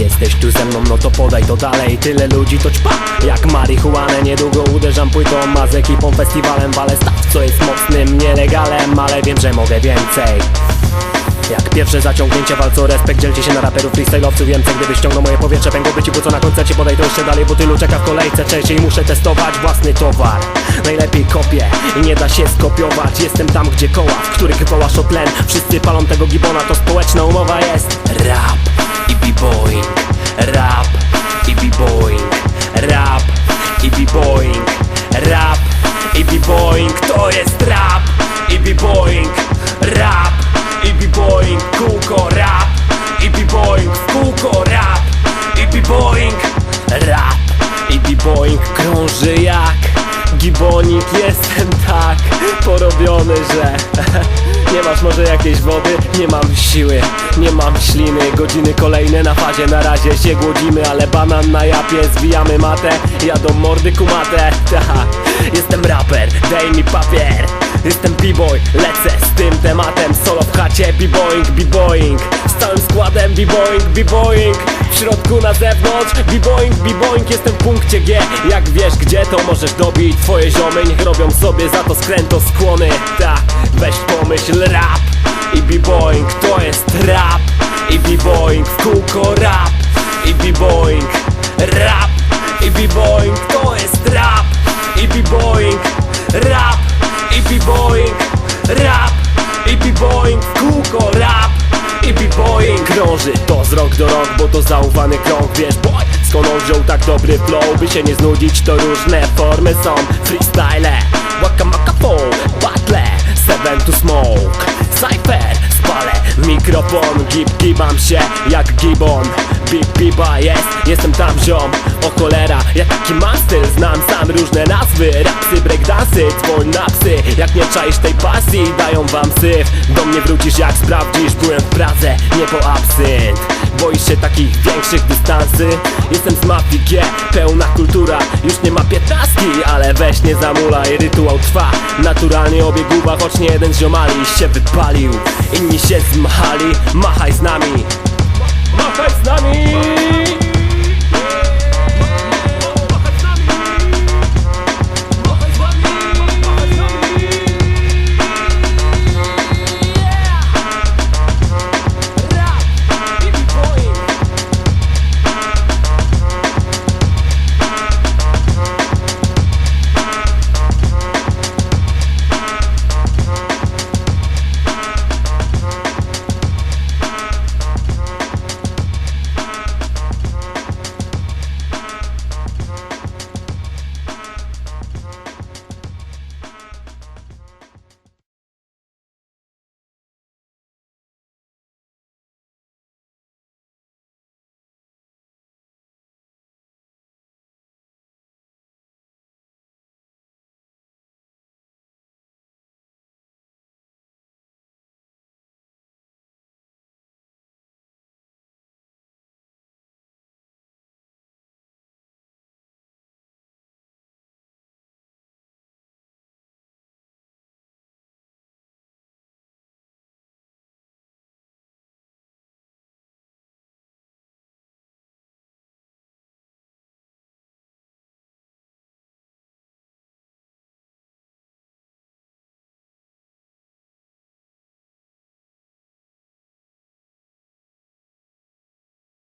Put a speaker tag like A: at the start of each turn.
A: Jesteś tu ze mną, no to podaj to dalej. Tyle ludzi to ćpa, jak marihuanę Niedługo uderzam płytą, a z ekipą festiwalem Walę staw, co jest mocnym nielegalem Ale wiem, że mogę więcej jak pierwsze zaciągnięcie walco respekt Dzielcie się na raperów, freestyle'owców Więcej gdyby ściągnął moje powietrze Pękłoby ci co na koncercie Podaj to jeszcze dalej, bo tylu czeka w kolejce. Częściej muszę testować własny towar. Najlepiej kopię i nie da się skopiować. Jestem tam gdzie koła, w których wołasz o tlen. Wszyscy palą tego gibona, to społeczna umowa jest. Rap i b-boying Rap i b-boying Rap i b-boying Rap i b-boying. To jest rap i b-boying Rap Kółko rap i b-boying W kółko rap i b-boying Rap i b-boying krąży jak Gibonik Jestem tak porobiony, że Nie masz może jakiejś wody? Nie mam siły, nie mam śliny. Godziny kolejne na fazie, na razie się głodzimy Ale banan na japie, zwijamy matę. Jadą mordy kumatę, ta Jestem raper, daj mi papier. Jestem b-boy, lecę z tym tematem Chacie, b-boing, b-boing. Z całym składem b-boing, b-boing. W środku na zewnątrz, b-boing, b-boing. Jestem w punkcie G, jak wiesz gdzie to możesz dobić? Twoje ziomy niech robią sobie za to skręto skłony Ta, weź pomyśl rap i b-boing. To jest rap i b-boing. W kółko rap i b-boing. Rap i b-boing kółko rap i b-boing Krąży to z rok do rok, bo to zaufany krąg Wiesz boy, skąd on wziął tak dobry flow By się nie znudzić, to różne formy są. Freestyle, waka maka Battle, seven to smoke. Cypher, spalę mikrofon Gib, gibam się jak gibon Bip, biba jest, jestem tam ziom. O cholera, ja taki mam styl Znam sam różne nazwy. Rapsy, breakdansy, dzwoń na czaisz tej pasji, dają wam syf. Do mnie wrócisz jak sprawdzisz Byłem w Pradze, nie po absynt. Boisz się takich większych dystansy? Jestem z mafii G, pełna kultura. Już nie ma piętnastki, ale weź nie zamulaj. Rytuał trwa, naturalnie obieguwa Choć nie jeden z ziomali się wypalił. Inni się zmachali, machaj z nami. Machaj z nami